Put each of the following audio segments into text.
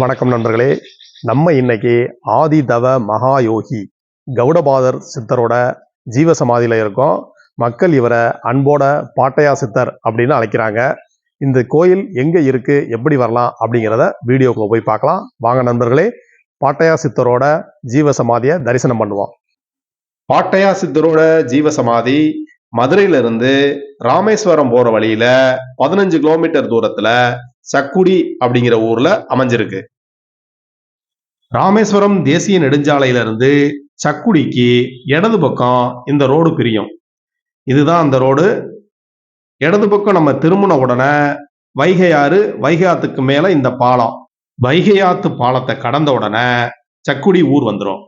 வணக்கம் நண்பர்களே. நம்ம இன்னைக்கு ஆதிதவ மகாயோகி கௌடபாதர் சித்தரோட ஜீவசமாதியில் இருக்கோம். மக்கள் இவரை அன்போட பாட்டையா சித்தர் அப்படின்னு அழைக்கிறாங்க. இந்த கோயில் எங்கே இருக்கு எப்படி வரலாம் அப்படிங்கிறத வீடியோக்குள்ள போய் பார்க்கலாம். வாங்க நண்பர்களே பாட்டையா சித்தரோட ஜீவ சமாதியை தரிசனம் பண்ணுவோம். பாட்டையா சித்தரோட ஜீவ சமாதி ராமேஸ்வரம் போற வழியில பதினஞ்சு கிலோமீட்டர் தூரத்துல சக்குடி அப்படிங்கிற ஊர்ல அமைஞ்சிருக்கு. ராமேஸ்வரம் தேசிய நெடுஞ்சாலையில இருந்து சக்குடிக்கு இடது பக்கம் இந்த ரோடு பிரியும். இதுதான் அந்த ரோடு. இடது பக்கம் நம்ம திரும்பின உடனே வைகை ஆறு வைகை ஆத்துக்கு மேல இந்த பாலம். வைகை ஆத்து பாலத்தை கடந்த உடனே சக்குடி ஊர் வந்துடும்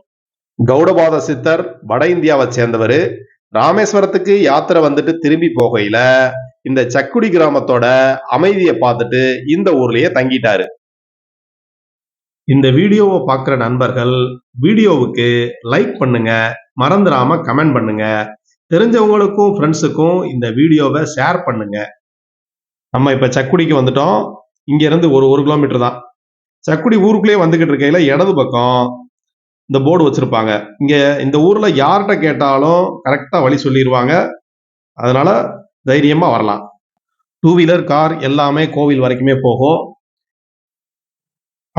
கௌடபாத சித்தர் வட இந்தியாவை சேர்ந்தவர். ராமேஸ்வரத்துக்கு யாத்திரை வந்துட்டு திரும்பி போகையில இந்த சக்குடி கிராமத்தோட அமைதியை பார்த்துட்டு இந்த ஊர்லயே தங்கிட்டாரு. இந்த வீடியோவை பார்க்குற நண்பர்கள் வீடியோவுக்கு லைக் பண்ணுங்க மறந்துடாம கமெண்ட் பண்ணுங்க. தெரிஞ்சவங்களுக்கும் ஃப்ரெண்ட்ஸுக்கும் இந்த வீடியோவை ஷேர் பண்ணுங்க. நம்ம இப்போ சக்குடிக்கு வந்துட்டோம். இங்கேருந்து ஒரு ஒரு கிலோமீட்டர் தான். சக்குடி ஊருக்குள்ளேயே வந்துகிட்டு இருக்கையில இடது பக்கம் இந்த போர்டு வச்சிருப்பாங்க. இங்கே இந்த ஊரில் யார்கிட்ட கேட்டாலும் கரெக்டாக வழி சொல்லிடுவாங்க அதனால தைரியமாக வரலாம். டூ வீலர் கார் எல்லாமே கோவில் வரைக்குமே போகும்.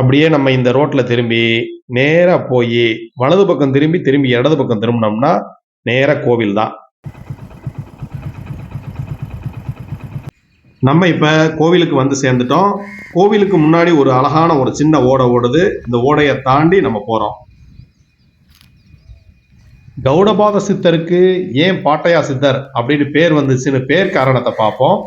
அப்படியே நம்ம இந்த ரோட்டில் திரும்பி நேராக போய் வலது பக்கம் திரும்பி திரும்பி இடது பக்கம் திரும்பினோம்னா நேராக கோவில் தான். நம்ம இப்போ கோவிலுக்கு வந்து சேர்ந்துட்டோம். கோவிலுக்கு முன்னாடி ஒரு அழகான ஒரு சின்ன ஓடை ஓடுது. இந்த ஓடையை தாண்டி நம்ம போகிறோம் கௌடபாத சித்தருக்கு ஏன் பாட்டையா சித்தர் அப்படின்னு பேர் வந்துச்சுன்னு பேர் காரணத்தை பார்ப்போம்.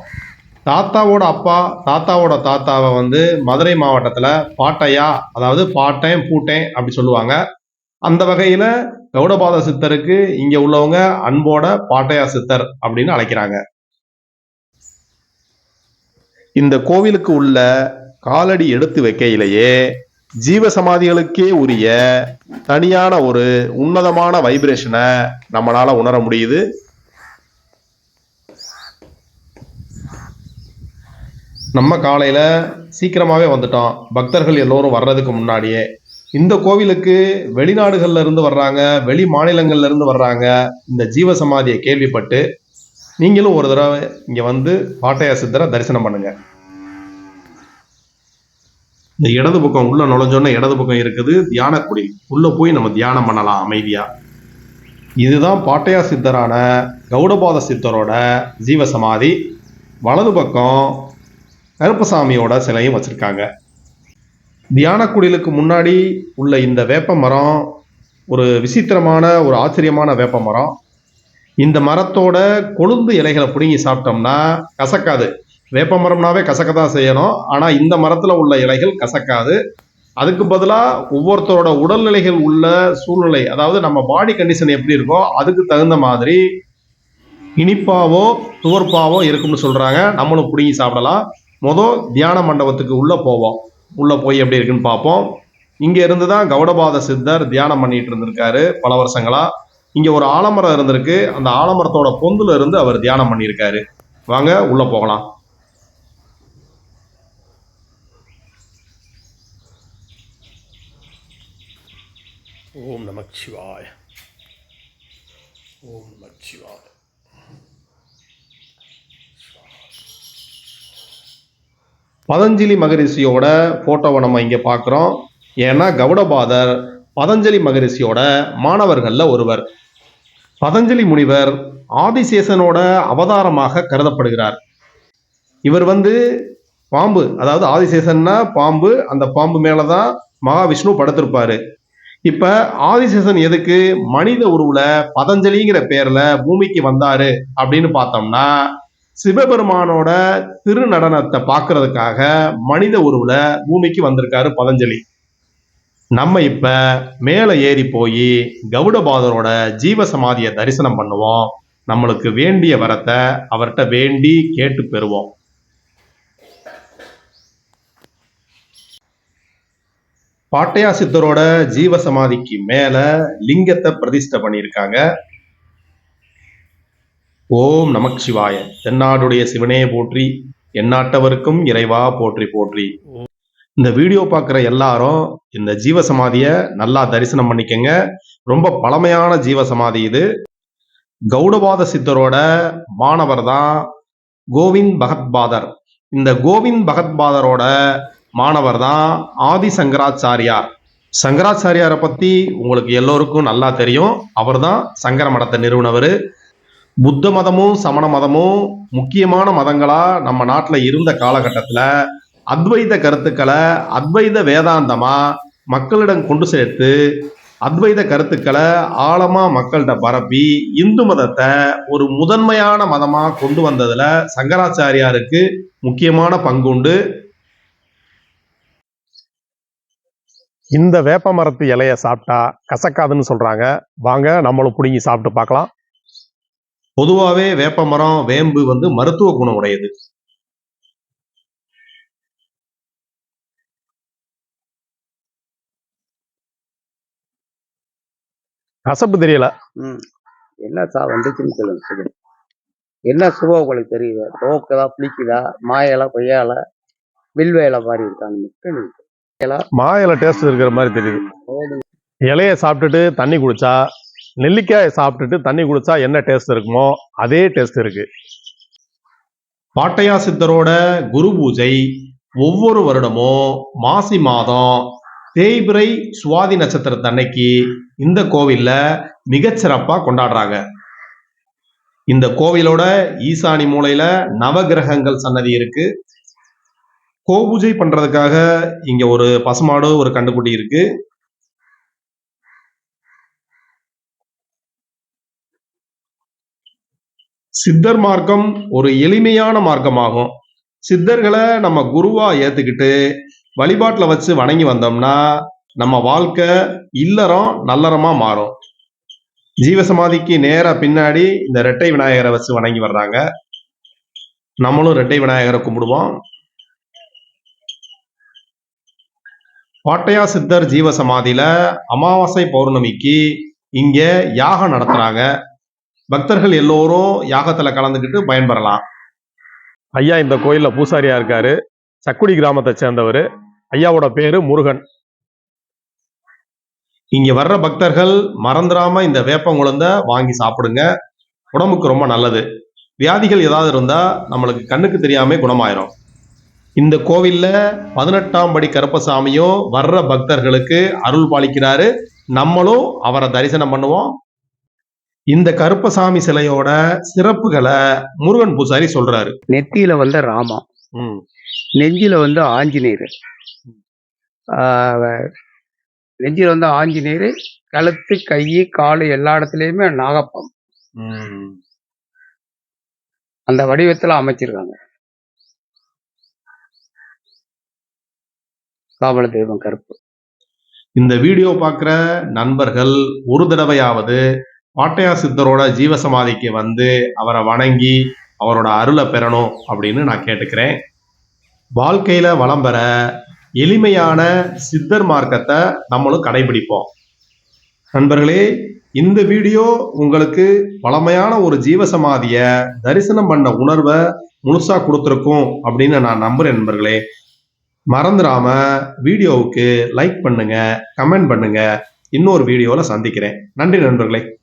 தாத்தாவோட அப்பா தாத்தாவோட தாத்தாவை வந்து மதுரை மாவட்டத்தில் பாட்டையா அதாவது பாட்டேன் பூட்டேன் அப்படி சொல்லுவாங்க. அந்த வகையில் கௌடபாத சித்தருக்கு இங்கே உள்ளவங்க அன்போட பாட்டையா சித்தர் அப்படின்னு அழைக்கிறாங்க. இந்த கோவிலுக்கு உள்ள காலடி எடுத்து வைக்கையிலேயே ஜீவ சமாதிகளுக்கே உரிய தனியான ஒரு உன்னதமான வைப்ரேஷனை நம்மளால உணர முடியுது. நம்ம காலையில சீக்கிரமாவே வந்துட்டோம். பக்தர்கள் எல்லோரும் வர்றதுக்கு முன்னாடியே. இந்த கோவிலுக்கு வெளிநாடுகள்ல இருந்து வர்றாங்க வெளி மாநிலங்கள்ல இருந்து வர்றாங்க இந்த ஜீவ சமாதியை கேள்விப்பட்டு நீங்களும் ஒரு தடவை இங்க வந்து பாட்டையா சித்தரை தரிசனம் பண்ணுங்க. இந்த இடது பக்கம் உள்ள நுழைஞ்சோன்னா இடது பக்கம் இருக்குது தியானக்குடி. உள்ளே போய் நம்ம தியானம் பண்ணலாம் அமைதியாக இதுதான் பாட்டையா சித்தரான கௌடபாத சித்தரோட ஜீவ சமாதி. வலது பக்கம் கருப்பசாமியோட சிலையும் வச்சுருக்காங்க. தியானக்குடிலுக்கு முன்னாடி உள்ள இந்த வேப்ப மரம் ஒரு விசித்திரமான ஒரு ஆச்சரியமான வேப்ப மரம். இந்த மரத்தோட கொழுந்து இலைகளை பிடுங்கி சாப்பிட்டோம்னா கசக்காது. வேப்ப மரம்னாவே கசக்க தான் செய்யணும். ஆனால் இந்த மரத்தில் உள்ள இலைகள் கசக்காது. அதுக்கு பதிலாக ஒவ்வொருத்தரோட உடல்நிலைகள் உள்ள சூழ்நிலை அதாவது நம்ம பாடி கண்டிஷன் எப்படி இருக்கோ அதுக்கு தகுந்த மாதிரி இனிப்பாவோ துவர்ப்பாவோ இருக்கும்னு சொல்கிறாங்க நம்மளும் பிடுங்கி சாப்பிடலாம். மொதல் தியான மண்டபத்துக்கு உள்ளே போவோம். உள்ளே போய் எப்படி இருக்குன்னு பார்ப்போம். இங்கே இருந்து தான் கௌடபாத சித்தர் தியானம் பண்ணிட்டு இருந்திருக்காரு பல வருஷங்களா. இங்கே ஒரு ஆலமரம் இருந்திருக்கு. அந்த ஆலமரத்தோட பொந்துல இருந்து அவர் தியானம் பண்ணியிருக்காரு. வாங்க உள்ளே போகலாம். ஓம் நம ஓம் நம பதஞ்சலி மகரிஷியோட போட்டோவை நம்ம இங்கே பார்க்குறோம் ஏன்னா கௌடபாதர் பதஞ்சலி மகரிஷியோட மாணவர்களில் ஒருவர். பதஞ்சலி முனிவர் ஆதிசேஷனோட அவதாரமாக கருதப்படுகிறார். இவர் வந்து பாம்பு அதாவது ஆதிசேஷன்னா பாம்பு அந்த பாம்பு மேலே தான் மகாவிஷ்ணு படுத்திருப்பாரு. இப்ப ஆதிசேஷன் எதுக்கு? மனித உருவுல பதஞ்சலிங்கிற பேர்ல பூமிக்கு வந்தாரு அப்படின்னு பார்த்தோம்னா சிவபெருமானோட திருநடனத்தை பார்க்கறதுக்காக மனித உருவுல பூமிக்கு வந்திருக்காரு பதஞ்சலி. நம்ம இப்ப மேலே ஏறி போய் கௌடபாதரோட ஜீவ சமாதியை தரிசனம் பண்ணுவோம். நம்மளுக்கு வேண்டிய வரத்தை அவர்கிட்ட வேண்டி கேட்டு பெறுவோம். பாட்டையா சித்தரோட ஜீவ சமாதிக்கு மேல லிங்கத்தை பிரதிஷ்டை பண்ணியிருக்காங்க. ஓம் நமக் சிவாய தென்னாடுடைய சிவனே போற்றி எந்நாட்டவருக்கும் இறைவா போற்றி போற்றி. இந்த வீடியோ பார்க்குற எல்லாரும் இந்த ஜீவ சமாதியை நல்லா தரிசனம் பண்ணிக்கங்க. ரொம்ப பழமையான ஜீவ சமாதி இது. கௌடபாத சித்தரோட மாணவர் தான் கோவிந்த் பகத்பாதர். இந்த கோவிந்த் பகத்பாதரோட மாணவர் தான் ஆதி சங்கராச்சாரியார். சங்கராச்சாரியாரை பத்தி உங்களுக்கு எல்லோருக்கும் நல்லா தெரியும். அவர் தான் சங்கர மடத்தை நிறுவனவர். புத்த மதமும் சமண மதமும் முக்கியமான மதங்களா நம்ம நாட்டில் இருந்த காலகட்டத்தில் அத்வைத கருத்துக்களை அத்வைத வேதாந்தமா மக்களிடம் கொண்டு சேர்த்து அத்வைத கருத்துக்களை ஆழமா மக்கள்கிட்ட பரப்பி இந்து மதத்தை ஒரு முதன்மையான மதமாக கொண்டு வந்ததுல சங்கராச்சாரியாருக்கு முக்கியமான பங்குண்டு. இந்த வேப்ப மரத்து இலைய சாப்பிட்டா கசக்காதுன்னு சொல்றாங்க. வாங்க நம்மளும் பிடுங்கி சாப்பிட்டு பார்க்கலாம். பொதுவாகவே வேப்ப மரம் வேம்பு வந்து மருத்துவ குணம் உடையது. கசப்பு தெரியல. என்ன சா வந்துச்சுன்னு சொல்லுங்க என்ன சுகம் உங்களுக்கு தெரியுது? தோக்குதா புளிக்குதா மாயலா கொய்யால வில்வேலை மாதிரி இருக்கான்னு மட்டும் நீங்க மா இலை டேஸ்ட் இருக்கிற மாதிரி தெரியுது. இலைய சாப்பிட்டுட்டு தண்ணி குடிச்சா நெல்லிக்காயை சாப்பிட்டுட்டு தண்ணி குடிச்சா என்ன டேஸ்ட் இருக்குமோ அதே டேஸ்ட் இருக்கு. பாட்டையா சித்தரோட குரு பூஜை ஒவ்வொரு வருடமும் மாசி மாதம் தேய்பிறை சுவாதி நட்சத்திரத்தன்னைக்கு இந்த கோவில்ல மிகச்சிறப்பா கொண்டாடுறாங்க. இந்த கோவிலோட ஈசானி மூலையில நவகிரகங்கள் சன்னதி இருக்கு. கோபூஜை பண்றதுக்காக இங்க ஒரு பசுமாடு ஒரு கண்டுக்குட்டி இருக்கு. சித்தர் மார்க்கம் ஒரு எளிமையான மார்க்கமாகும். சித்தர்களை நம்ம குருவா ஏத்துக்கிட்டு வழிபாட்டுல வச்சு வணங்கி வந்தோம்னா நம்ம வாழ்க்கை இல்லறம் நல்லறமா மாறும். ஜீவசமாதிக்கு நேரா பின்னாடி இந்த ரெட்டை விநாயகரை வச்சு வணங்கி வர்றாங்க. நம்மளும் ரெட்டை விநாயகரை கும்பிடுவோம். பாட்டையா சித்தர் ஜீவசமாதியில அமாவாசை பௌர்ணமிக்கு இங்க யாகம் நடத்துறாங்க. பக்தர்கள் எல்லோரும் யாகத்துல கலந்துக்கிட்டு பயன்பெறலாம். ஐயா இந்த கோயில்ல பூசாரியா இருக்காரு. சக்குடி கிராமத்தை சேர்ந்தவர். ஐயாவோட பேரு முருகன். இங்க வர்ற பக்தர்கள் மறந்துடாம இந்த வேப்பங்குழந்த வாங்கி சாப்பிடுங்க. உடம்புக்கு ரொம்ப நல்லது. வியாதிகள் ஏதாவது இருந்தா நம்மளுக்கு கண்ணுக்கு தெரியாம குணமாயிரும். இந்த கோவில்ல பதினெட்டாம் படி கருப்பசாமியும் வர்ற பக்தர்களுக்கு அருள் பாலிக்கிறாரு. நம்மளும் அவரை தரிசனம் பண்ணுவோம். இந்த கருப்பசாமி சிலையோட சிறப்புகளை முருகன் பூசாரி சொல்றாரு. நெத்தியில வந்து ராமம் ம், நெஞ்சில வந்து ஆஞ்சநேயர். நெஞ்சில வந்து ஆஞ்சநேயர் கழுத்து கை காலு எல்லா இடத்துலயுமே நாகப்பம். அந்த வடிவத்துல அமைச்சிருக்காங்க. காவல தெய்வம் கருப்பு. இந்த வீடியோ பார்க்குற நண்பர்கள் ஒரு தடவையாவது பாட்டையா சித்தரோட ஜீவசமாதிக்கு வந்து அவரை வணங்கி அவரோட அருளை பெறணும் அப்படின்னு நான் கேட்டுக்கிறேன். வாழ்க்கையில் வளம் பெற எளிமையான சித்தர் மார்க்கத்தை நம்மளும் கடைபிடிப்போம். நண்பர்களே இந்த வீடியோ உங்களுக்கு பழமையான ஒரு ஜீவசமாதியை தரிசனம் பண்ண உணர்வை முழுசா கொடுத்துருக்கும் அப்படின்னு நான் நம்புறேன் நண்பர்களே. மறந்துடாம வீடியோவுக்கு லைக் பண்ணுங்க கமெண்ட் பண்ணுங்க. இன்னொரு வீடியோவில் சந்திக்கிறேன். நன்றி நண்பர்களே.